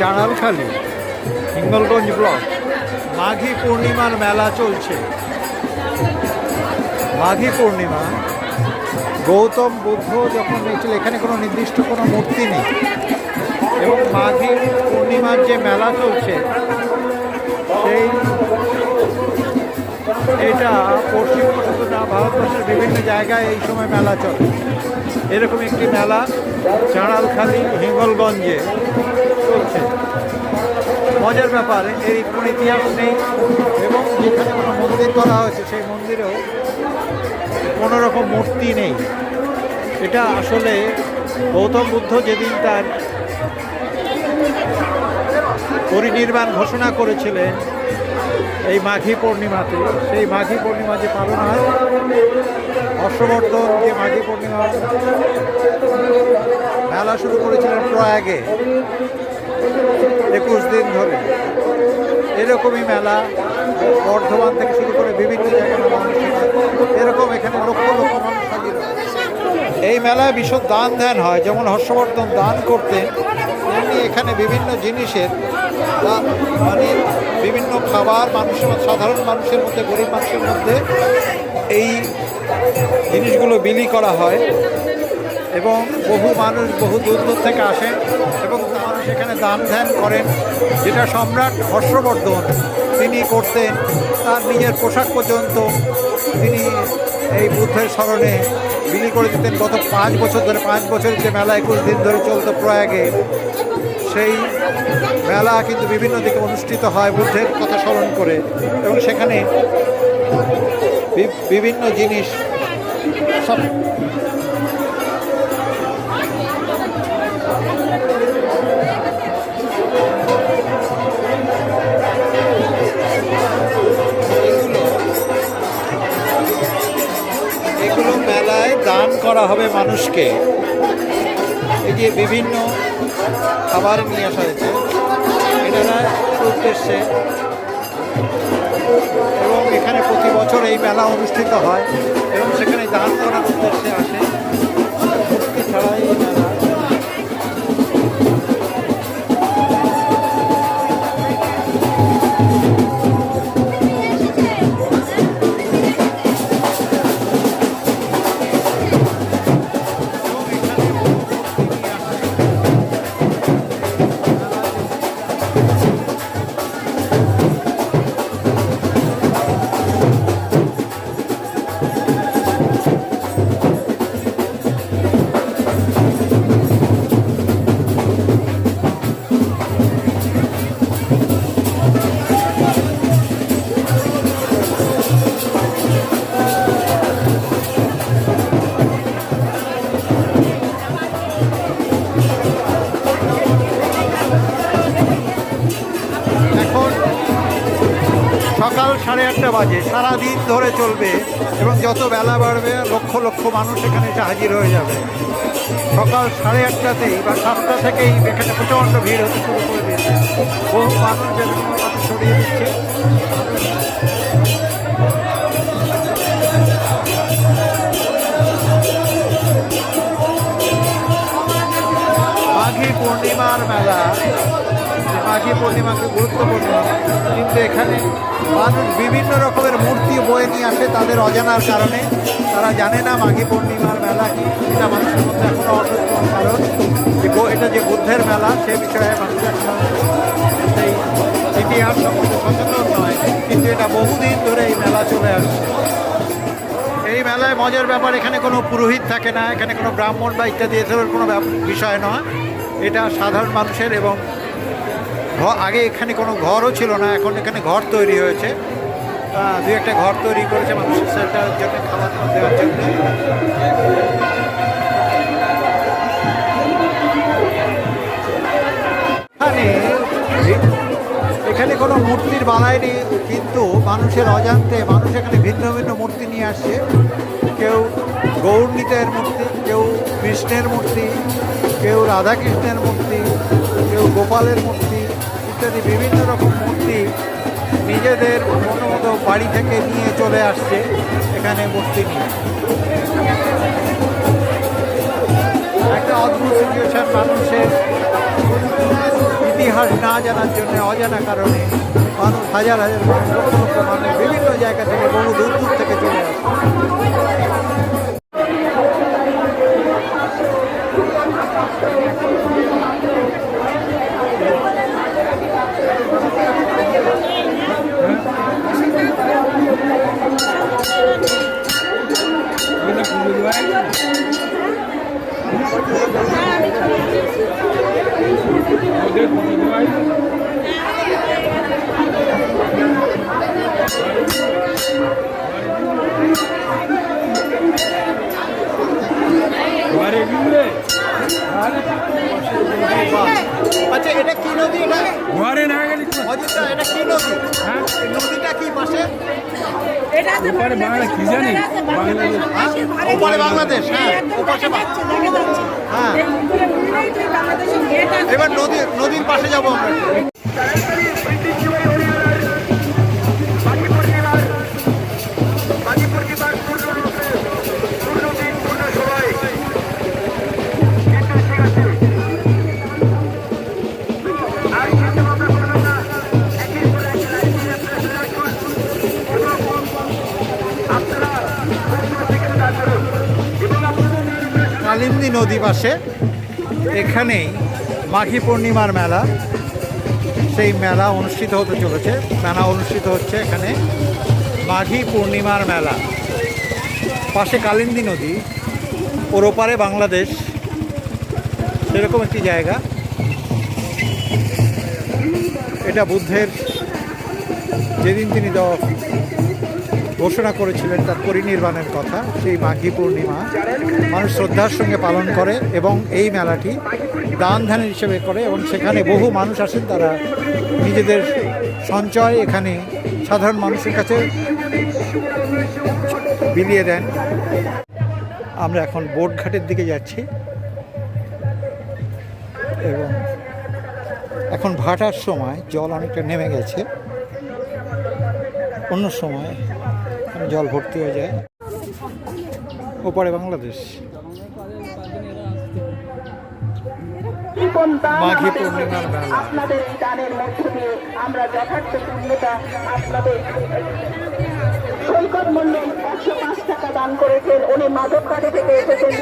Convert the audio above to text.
চাঁড়ালখালি Hingalganj block, মাঘী পূর্ণিমার মেলা চলছে। মাঘী পূর্ণিমা, গৌতম বুদ্ধ যখন এসেছিল, এখানে কোনো নির্দিষ্ট কোনো মূর্তি নেই। এবং মাঘী পূর্ণিমার যে মেলা চলছে, সেই এটা পশ্চিমবঙ্গ না, ভারতবর্ষের বিভিন্ন জায়গায় এই সময় মেলা চলে। এরকম একটি মেলা চাঁড়ালখালি হিঙ্গলগঞ্জে। চলছে। মজার ব্যাপার, এর কোনো ইতিহাস নেই এবং যেখানে কোনো মন্দির করা হয়েছে সেই মন্দিরেও কোনো রকম মূর্তি নেই। এটা আসলে গৌতম বুদ্ধ যেদিন তার পরিনির্বাণ ঘোষণা করেছিলেন এই মাঘী পূর্ণিমাতে, সেই মাঘী পূর্ণিমা যে পালন হয়, হর্ষবর্ধন যে মাঘী পূর্ণিমা, মেলা শুরু করেছিলেন প্রয়াগে। একুশ দিন ধরে। এরকমই মেলা বর্ধমান থেকে শুরু করে বিভিন্ন এরকম এখানে লক্ষ লক্ষ মানুষ হাজির এই মেলায় ভীষণ দান ধ্যান হয়। যেমন হর্ষবর্ধন দান করতেন, তেমনি এখানে বিভিন্ন জিনিসের মানে বিভিন্ন খাবার মানুষের সাধারণ মানুষের মধ্যে, গরিব মানুষের মধ্যে এই জিনিসগুলো বিলি করা হয়। এবং বহু মানুষ বহু দূর দূর থেকে আসেন এবং মানুষ এখানে দান ধ্যান করেন। যেটা সম্রাট হর্ষবর্ধন তিনি করতেন। তার নিজের পোশাক পর্যন্ত তিনি এই বুদ্ধের স্মরণে বিলি করে দিতেন। গত পাঁচ বছর ধরে, পাঁচ বছর যে মেলা, একুশ দিন ধরে চলতো প্রয়াগে, সেই মেলা কিন্তু বিভিন্ন দিকে অনুষ্ঠিত হয় বুদ্ধের কথা স্মরণ করে এবং সেখানে বিভিন্ন জিনিস সব এগুলো মেলায় দান করা হবে মানুষকে। এই যে বিভিন্ন খাবার নিয়ে আসা হয়েছে এনারা উদ্দেশ্যে। এবং এখানে প্রতি বছর এই মেলা অনুষ্ঠিত হয়, এবং সেখানে দান করার উদ্দেশ্যে আসে। আটটা বাজে, সারাদিন ধরে চলবে এবং যত বেলা বাড়বে, লক্ষ লক্ষ মানুষ এখানে এসে হাজির হয়ে যাবে। সকাল সাড়ে আটটাতেই বা সাতটা থেকেই এখানে প্রচণ্ড ভিড় হতে শুরু করে দিয়েছে। বহু মানুষ বিভিন্ন মানুষ সরিয়ে দিচ্ছে। পূর্ণিমার মেলা। মাঘী পূর্ণিমাকে গুরুত্বপূর্ণ। কিন্তু এখানে মানুষ বিভিন্ন রকমের মূর্তি বয়ে নিয়ে আসে তাদের অজানার কারণে। তারা জানে না মাঘী পূর্ণিমার মেলা কি, এটা মানুষের মধ্যে এখনও অসুস্থ কারণ। এটা যে বুদ্ধের মেলা, সে বিষয়ে মানুষ এখনও সেই ইতিহাস সম্বন্ধে সচেতন নয়। কিন্তু এটা বহুদিন ধরে এই মেলা চলে আসছে। এই মেলায় মজার ব্যাপার, এখানে কোনো পুরোহিত থাকে না, এখানে কোনো ব্রাহ্মণ বা ইত্যাদি এ ধরনের কোনো বিষয় নয়। এটা সাধারণ মানুষের এবং আগে এখানে কোনো ঘরও ছিল না, এখন এখানে ঘর তৈরি হয়েছে। দুই একটা ঘর তৈরি করেছে মানুষের সেটার জন্য খাবার দেওয়ার জন্য। এখানে এখানে কোনো মূর্তির বালাই নেই, কিন্তু মানুষের অজান্তে মানুষ এখানে ভিন্ন ভিন্ন মূর্তি নিয়ে আসছে। কেউ গৌরনীতের মূর্তি, কেউ কৃষ্ণের মূর্তি, কেউ রাধাকৃষ্ণের মূর্তি, কেউ গোপালের মূর্তি ইত্যাদি বিভিন্ন রকম মূর্তি নিজেদের মতো বাড়ি থেকে নিয়ে চলে আসছে এখানে মূর্তি নিয়ে। একটা অদ্ভুত সিচুয়েশন মানুষের ইতিহাস না জানার জন্য, অজানা কারণে মানুষ হাজার হাজার মানুষ, লক্ষ লক্ষ মানুষ বিভিন্ন জায়গা থেকে বহু দূর দূর থেকে চলে আসে আচ্ছা এটা কি নদী এটা? ঘরে না গেলে অজিতদা এটা কি নদী? হ্যাঁ। নদীটা কি পাশে? ওপারে বাংলা কি জানি? বাংলাদেশ হ্যাঁ? ওপারে বাংলাদেশ হ্যাঁ ওপাশে হ্যাঁ। এবার নদী নদীর পাশে যাব আমরা। নদী পাশে। এখানেই মাঘী পূর্ণিমার মেলা। সেই মেলা অনুষ্ঠিত হতে চলেছে। মেলা অনুষ্ঠিত হচ্ছে এখানে মাঘী পূর্ণিমার মেলা। পাশে কালিন্দী নদী। ওর ওপারে বাংলাদেশ। সেরকম একটি জায়গা। এটা বুদ্ধের। যেদিন তিনি দ- ঘোষণা করেছিলেন তার পরিনির্বাণের কথা, সেই মাঘী পূর্ণিমা। মানুষ শ্রদ্ধার সঙ্গে পালন করে এবং এই মেলাটি দান ধ্যান হিসেবে করে এবং সেখানে বহু মানুষ আসেন, তারা নিজেদের সঞ্চয় এখানে সাধারণ মানুষের কাছে বিলিয়ে দেন। আমরা এখন বোট ঘাটের দিকে যাচ্ছি এবং এখন ভাটার সময় জল অনেকটা নেমে গেছে। অন্য সময় জল ভর্তি হয়ে যায়। ওপারে বাংলাদেশ। মাঘী পূর্ণিমার। আপনাদের এই দানের মধ্য দিয়ে আমরা যথার্থ পূর্ণতা আপনাদের সৈকত মন্ডল একশো পাঁচ টাকা দান করেছেন। উনি মাধবঘাটে থেকে এসেছেন।